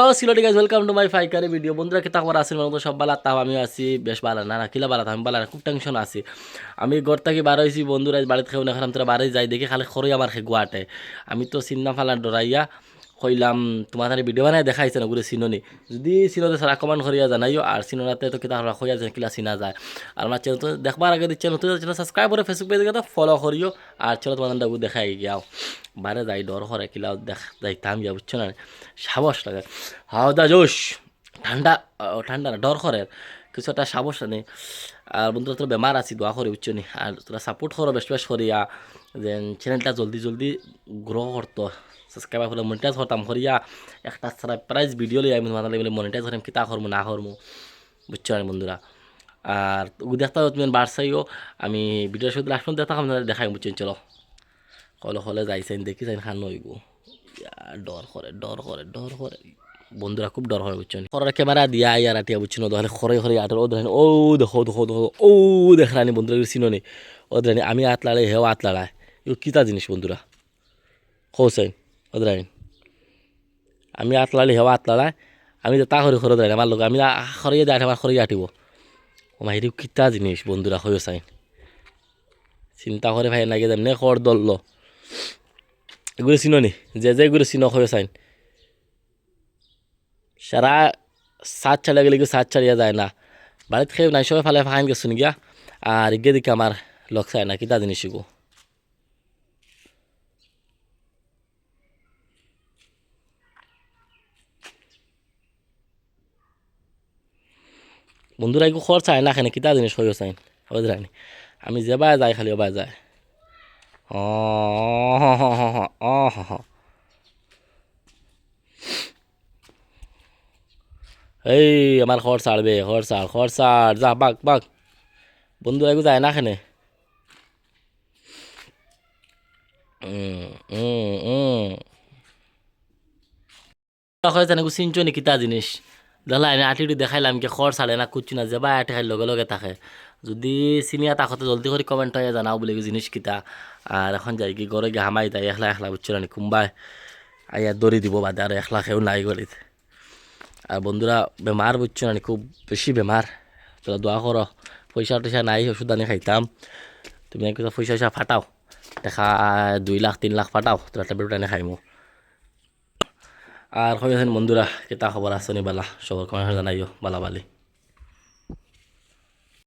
Hello সিলো guys welcome to my ফাইকারি video বন্ধুরা কেতা খবর আছেন মতো সব বালা তাও আমি আছি, বেশ বালা না না, কিলা বালা আমি বালা খুব টেনশন আছি। আমি ঘর থেকে বার হয়েছি বন্ধুরা বাড়িতে খেয়ে না খালাম তোরা বাড়ি যাই, দেখি খালি খরই আমার খে গুয়াটে আমি তো সিন্না ফালা ডরাইয়া কইলাম তোমার তাহলে ভিডিও বানাই দেখাইছে না ঘুরে চিননি। যদি চিনোতে সারা কমেন্ট করিয়া জানাইও, আর চিনোনাতে তো কিতা হরা হইয়া যায় কিলা চিনা যায়। আর আমার চ্যানেল দেখবার আগে চ্যানেল চ্যানেল সাবস্ক্রাইব করে ফেসবুক পেজে তো ফলো করিও আর চলো তোমার ডাকু দেখাই গিয়াও বাইরে যাই ডর করে কিলা দেখ যাইতাম গিয়া বুঝছ না সাহস লাগে। হাওয়া দা জোশ ঠান্ডা ঠান্ডা না ডর করে কিছু একটা সাহস নেই আর বন্ধুরা, তোরা বেমার আছি দোয়া করে বুঝছ নি? আর তোরা সাপোর্ট করো বেশ বেশ করিয়া যে চ্যানেলটা জলদি জলদি গ্রো করতো সাবস্ক্রাইবার করে মনিটাইজ করতাম করিয়া একটা সারপ্রাইজ ভিডিও লিয়ে আমি তোমাদের বলে মনিটাইজ করিম কিতা করব না করব বুঝছ না বন্ধুরা? আর দেখতে তুমি বাড়ছাইও আমি ভিডিওর সাথে লাস্ট দেখতাম আপনাদের দেখাই বুঝছেন চলো। কলে হলে যাইছেন দেখি যাই খান নইব ডর করে ডর করে ডর করে বন্ধুরা খুব ডর হয় বুঝছেন। খরের ক্যামেরা দিয়া আইয়া রাটিয়া বুঝছেন তাহলে খরে খরে আটার ও দেখেন ও দেখো দেখো দেখো ও দেখলানি বন্ধুরা চিনো নি ও দেখেন আমি হাত লাড়াই হেও হাত লাড়ায় এগুলো কিতা জিনিস বন্ধুরা। হোসেন ওদ্রাইন আমি হাত লাড়ি হেওয়া হাত লাড়ায় আমি যে তা করে খরে দেয় আমার লোক আমি খরিয়ে যায় আমার খরিয়ে আটিব ও মাহিরি কিতা জিনিস বন্ধুরা হয়ে চাই। চিন্তা করে ভাই নাকি যেমনি খর দললো এগুলো চিনো নি যে যে এগুলো চিনো হয়ে চাইন সারা সাত চালিয়ে গেলে সাত চালিয়ে যায় না বাড়িতে খেয়ে নাই সবাই ফালে ফাইন গেছো গিয়া আর ইগে দিকে আমার লক চাই না কিতা জিনিস এগো বন্ধুরা এগো খরচ চায় না খানে কিতা জিনিস হয়ে চাইন ওই রানি আমি যেবা যাই খালি ওবা যায় হ হ হ হ হ হ হ এই আমার খর ছাড়বে খর ছাড় খর ছাড় যা বাক বাক বন্ধু এগো যায় না খানে? উম, উম, উম। হয় তেনেকৈ চিনছো নেকি তা জিনিস। দেখলা এনে আটিটো দেখাইলাম কি খৰ চালে না কুচু না যাবা আটি খাই লগে লগে থাকে যদি চিনিয়া তাকতে জলদি করে কমেন্ট হয়ে জানাও বলে জিনিস কিতা। আর এখন যাই কি গড়ে গিয়ে হামাই তাই একলা একলা বুঝছ না কুম্বাই আইয়া দড়ি দিব বাদে আর একলা খেয়েও নাই গলিত। আর বন্ধুরা বেমার বুঝছ না, খুব বেশি বেমার তোরা দোয়া করো পয়সা টয়সা নাই ওষুধ আনি খাইতাম। তুমি এক পয়সা পয়সা ফাটাও। দেখা, দুই লাখ, তিন লাখ ফাটাও। তোরা ট্যাবলেট আনি খাইমো আর হয়ে বন্ধুরা কেতা খবর আছে বালা? সবার কমেন্ট জানাইও বালা বালি